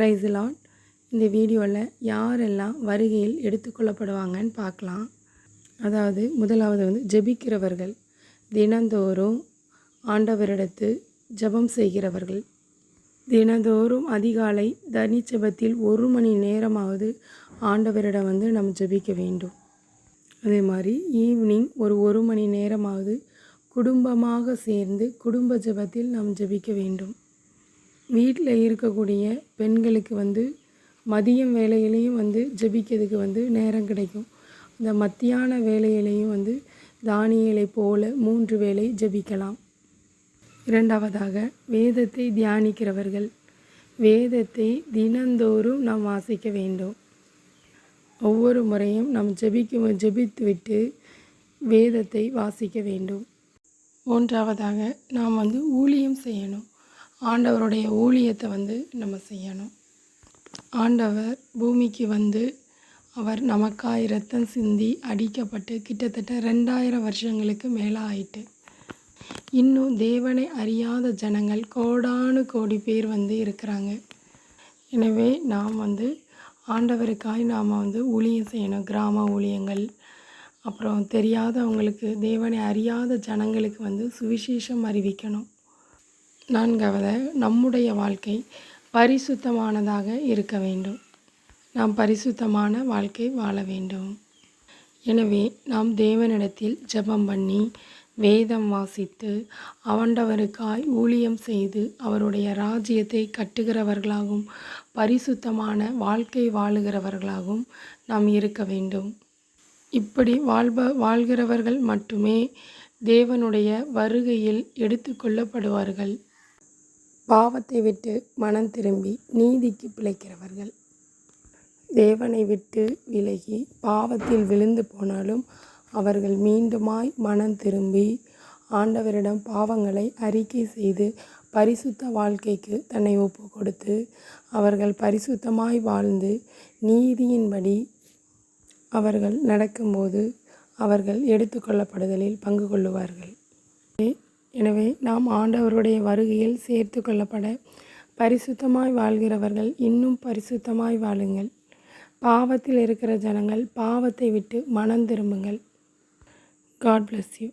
ப்ரைஸ்லான் இந்த வீடியோவில் யாரெல்லாம் வருகையில் எடுத்துக்கொள்ளப்படுவாங்கன்னு பார்க்கலாம். அதாவது முதலாவது வந்து ஜெபிக்கிறவர்கள். தினந்தோறும் ஆண்டவரிடத்து ஜெபம் செய்கிறவர்கள். தினந்தோறும் அதிகாலை தனிச்செபத்தில் ஒரு மணி நேரமாவது ஆண்டவரிடம் வந்து நம்ம ஜெபிக்க வேண்டும். அதே மாதிரி ஈவினிங் ஒரு ஒரு மணி நேரமாவது குடும்பமாக சேர்ந்து குடும்ப ஜெபத்தில் நாம் ஜெபிக்க வேண்டும். வீட்டில் இருக்கக்கூடிய பெண்களுக்கு வந்து மதியம் வேலையிலையும் வந்து ஜெபிக்கிறதுக்கு வந்து நேரம் கிடைக்கும். இந்த மத்தியான வேலையிலையும் வந்து தானியலை போல மூன்று வேலை ஜெபிக்கலாம். இரண்டாவதாக வேதத்தை தியானிக்கிறவர்கள் வேதத்தை தினந்தோறும் நாம் வாசிக்க வேண்டும். ஒவ்வொரு முறையும் நாம் ஜெபிக்கும் ஜெபித்துவிட்டு வேதத்தை வாசிக்க வேண்டும். மூன்றாவதாக நாம் வந்து ஊழியம் செய்யணும். ஆண்டவருடைய ஊழியத்தை வந்து நம்ம செய்யணும். ஆண்டவர் பூமிக்கு வந்து அவர் நமக்காய் ரத்தம் சிந்தி அடிக்கப்பட்டு கிட்டத்தட்ட ரெண்டாயிரம் வருஷங்களுக்கு மேலே ஆயிட்டு இன்னும் தேவனை அறியாத ஜனங்கள் கோடானு கோடி பேர் வந்து இருக்கிறாங்க. எனவே நாம் வந்து ஆண்டவருக்காய் நாம் வந்து ஊழியம் செய்யணும். கிராம ஊழியங்கள் அப்புறம் தெரியாதவங்களுக்கு தேவனை அறியாத ஜனங்களுக்கு வந்து சுவிசேஷம் அறிவிக்கணும். நான்காவது நம்முடைய வாழ்க்கை பரிசுத்தமானதாக இருக்க வேண்டும். நாம் பரிசுத்தமான வாழ்க்கை வாழ வேண்டும். எனவே நாம் தேவனிடத்தில் ஜெபம் பண்ணி வேதம் வாசித்து அவண்டவருக்காய் ஊழியம் செய்து அவருடைய ராஜ்யத்தை கட்டுகிறவர்களாகவும் பரிசுத்தமான வாழ்க்கை வாழுகிறவர்களாகவும் நாம் இருக்க வேண்டும். இப்படி வாழ்ப வாழ்கிறவர்கள் மட்டுமே தேவனுடைய வருகையில் எடுத்துக்கொள்ளப்படுவார்கள் பாவத்தை விட்டு மனம் திரும்பி நீதிக்கு பிழைக்கிறவர்கள். தேவனை விட்டு விலகி பாவத்தில் விழுந்து போனாலும் அவர்கள் மீண்டுமாய் மனம் திரும்பி ஆண்டவரிடம் பாவங்களை அறிக்கை செய்து பரிசுத்த வாழ்க்கைக்கு தன்னை ஒப்பு கொடுத்து அவர்கள் பரிசுத்தமாய் வாழ்ந்து நீதியின்படி அவர்கள் நடக்கும்போது அவர்கள் எடுத்துக்கொள்ளப்படுதலில் பங்கு கொள்ளுவார்கள். எனவே நாம் ஆண்டவருடைய வருகையில் சேர்த்து கொள்ளப்பட பரிசுத்தமாய் வாழ்கிறவர்கள் இன்னும் பரிசுத்தமாய் வாழுங்கள். பாவத்தில் இருக்கிற ஜனங்கள் பாவத்தை விட்டு மனம் திரும்புங்கள். God bless you